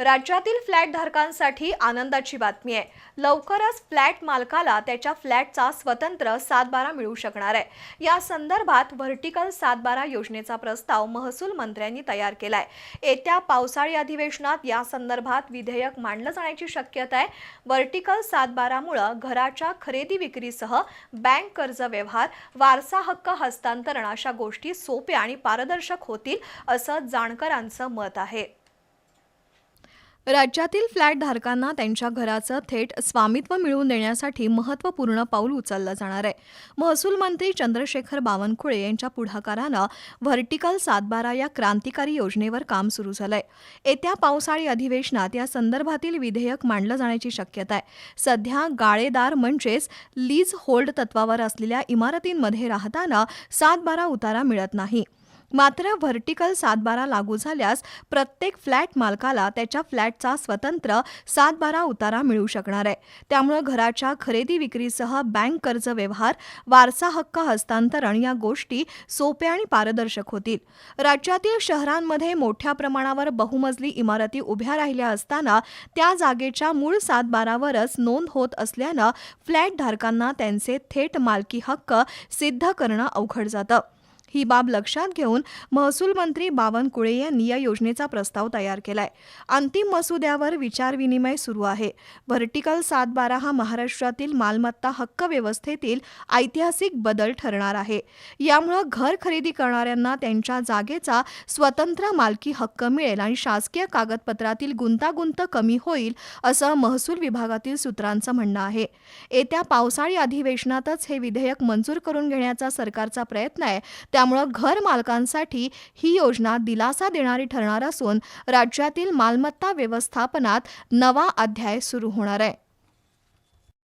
राज्यातील फ्लॅट धारकांसाठी आनंदाची बातमी आहे. लवकरच फ्लॅट मालकाला त्याच्या फ्लॅटचा स्वतंत्र सातबारा मिळू शकणार आहे. या संदर्भात व्हर्टिकल सातबारा योजनेचा प्रस्ताव महसूल मंत्र्यांनी तयार केलाय. येत्या पावसाळी अधिवेशनात या संदर्भात विधेयक मांडलं जाण्याची शक्यता आहे. व्हर्टिकल सातबारामुळं घराच्या खरेदी विक्रीसह बँक कर्ज व्यवहार वारसा हक्क हस्तांतरण अशा गोष्टी सोप्या आणि पारदर्शक होतील असं जाणकारांचं मत आहे. राज्यातील फ्लॅट धारकांना त्यांच्या घराचं थेट स्वामित्व मिळवून देण्यासाठी महत्त्वपूर्ण पाऊल उचललं जाणार आहे. महसूल मंत्री चंद्रशेखर बावनकुळे यांच्या पुढाकारानं व्हर्टिकल सातबारा या क्रांतिकारी योजनेवर काम सुरू झालंय. येत्या पावसाळी अधिवेशनात या संदर्भातील विधेयक मांडलं जाण्याची शक्यता आहे. सध्या गाळेदार म्हणजेच लीज होल्ड तत्वावर असलेल्या इमारतींमध्ये राहताना सातबारा उतारा मिळत नाही. मात्र व्हर्टिकल सातबारा लागू झाल्यास प्रत्येक फ्लॅट मालकाला त्याच्या फ्लॅटचा स्वतंत्र सातबारा उतारा मिळू शकणार आहे. त्यामुळं घराच्या खरेदी विक्रीसह बँक कर्ज व्यवहार वारसा हक्क हस्तांतरण या गोष्टी सोप्या आणि पारदर्शक होतील. राज्यातील शहरांमध्ये मोठ्या प्रमाणावर बहुमजली इमारती उभ्या राहिल्या असताना त्या जागेच्या मूळ सातबारावरच नोंद होत असल्यानं फ्लॅट धारकांना त्यांचे थेट मालकी हक्क सिद्ध करणं अवघड जातं. ही बाब लक्षात घेऊन महसूल मंत्री बावनकुळे यांनी या योजनेचा प्रस्ताव तयार केलाय. अंतिम मसुद्यावर विचारविनिमय सुरू आहे. व्हर्टिकल सातबारा हा महाराष्ट्रातील मालमत्ता हक्क व्यवस्थेतील ऐतिहासिक बदल ठरणार आहे. यामुळं घर खरेदी करणाऱ्यांना त्यांच्या जागेचा स्वतंत्र मालकी हक्क मिळेल आणि शासकीय कागदपत्रातील गुंतागुंत कमी होईल असं महसूल विभागातील सूत्रांचं म्हणणं आहे. येत्या पावसाळी अधिवेशनातच हे विधेयक मंजूर करून घेण्याचा सरकारचा प्रयत्न आहे. त्यामुळं घर मालकांसाठी ही योजना दिलासा देणारी ठरणार असून राज्यातील मालमत्ता व्यवस्थापनात नवा अध्याय सुरू होणार आहे.